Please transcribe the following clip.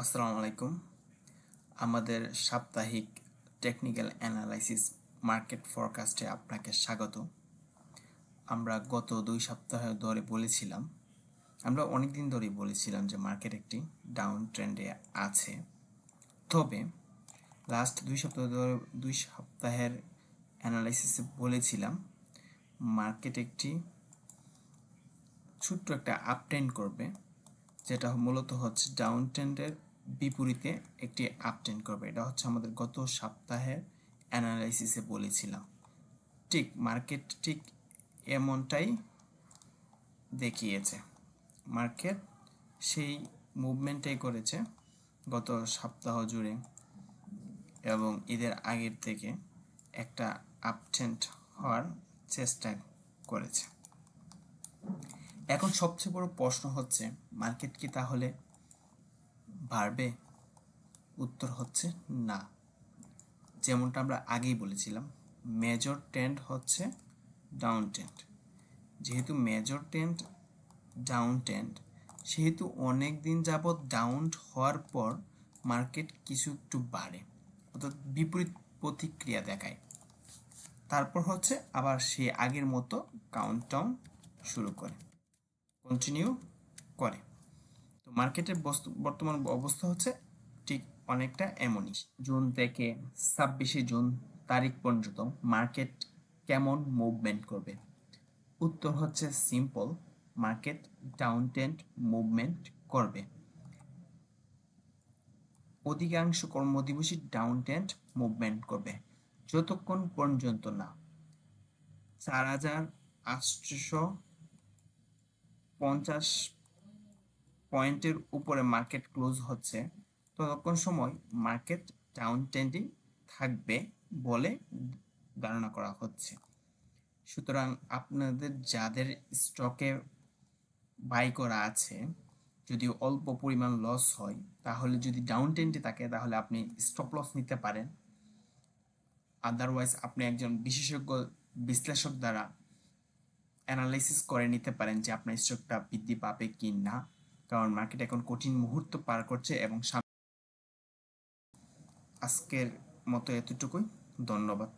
আসসালামু আলাইকুম। আমাদের সাপ্তাহিক টেকনিক্যাল অ্যানালাইসিস মার্কেট ফরকাস্টে আপনাকে স্বাগত। আমরা গত দুই সপ্তাহ ধরে বলেছিলাম, আমরা অনেক দিন ধরেই বলেছিলাম যে মার্কেট একটি ডাউন ট্রেন্ডে আছে। তবে লাস্ট দুই সপ্তাহ ধরে, দুই সপ্তাহের অ্যানালাইসিসে বলেছিলাম মার্কেট একটি ছোট্ট একটা আপ ট্রেন্ড করবে। যেটা মূলত হচ্ছে ডাউন ট্রেন্ডের বিপরীতে একটি আপ ট্রেন্ড করবে। এটা হচ্ছে আমাদের গত সপ্তাহের অ্যানালাইসিসে বলেছিলাম। ঠিক মার্কেট ঠিক এমনটাই দেখিয়েছে। মার্কেট সেই মুভমেন্টটাই করেছে গত সপ্তাহ জুড়ে এবং ঈদের আগের থেকে একটা আপ ট্রেন্ড হওয়ার চেষ্টা করেছে। এখন সবচেয়ে বড় প্রশ্ন হচ্ছে মার্কেট কি তাহলে বাড়বে? উত্তর হচ্ছে না। যেমনটা আমরা আগেই বলেছিলাম মেজর ট্রেন্ড হচ্ছে ডাউন ট্রেন্ড যেহেতু মেজর ট্রেন্ড ডাউন ট্রেন্ড সেহেতু অনেক দিন যাবৎ ডাউন হওয়ার পর মার্কেট কিছু একটু বাড়ে, অর্থাৎ বিপরীত প্রতিক্রিয়া দেখায়। তারপর হচ্ছে আবার সে আগের মতো কাউন্টডাউন শুরু করে। কন্টিনিউ করে। তো মার্কেটের বর্তমান অবস্থা হচ্ছে ঠিক অনেকটা এমনই। জুন থেকে ছাব্বিশে জুন তারিখ পর্যন্ত মার্কেট কেমন মুভমেন্ট করবে? উত্তর হচ্ছে simple market down trend movement করবে। অধিকাংশ কর্মদিবসী ডাউন ট্রেন্ড মুভমেন্ট করবে। যতক্ষণ পর্যন্ত না চার হাজার আটশো পঞ্চাশ পয়েন্টের উপরে মার্কেট ক্লোজ হচ্ছে, ততক্ষণ সময় মার্কেট ডাউন ট্রেন্ডিং থাকবে বলে ধারণা করা হচ্ছে। সুতরাং আপনাদের যাদের স্টকে বাই করা আছে, যদি অল্প পরিমাণ লস হয়, তাহলে যদি ডাউন ট্রেন্ডে থাকে, তাহলে আপনি স্টপ লস নিতে পারেন। আদারওয়াইজ আপনি একজন বিশেষজ্ঞ বিশ্লেষক দ্বারা অ্যানালাইসিস করে নিতে পারেন যে আপনার স্টকটা বৃদ্ধি পাবে কি না কারণ মার্কেট এখন কঠিন মুহূর্ত পার করছে এবং আজকের মতো এতটুকুই। ধন্যবাদ।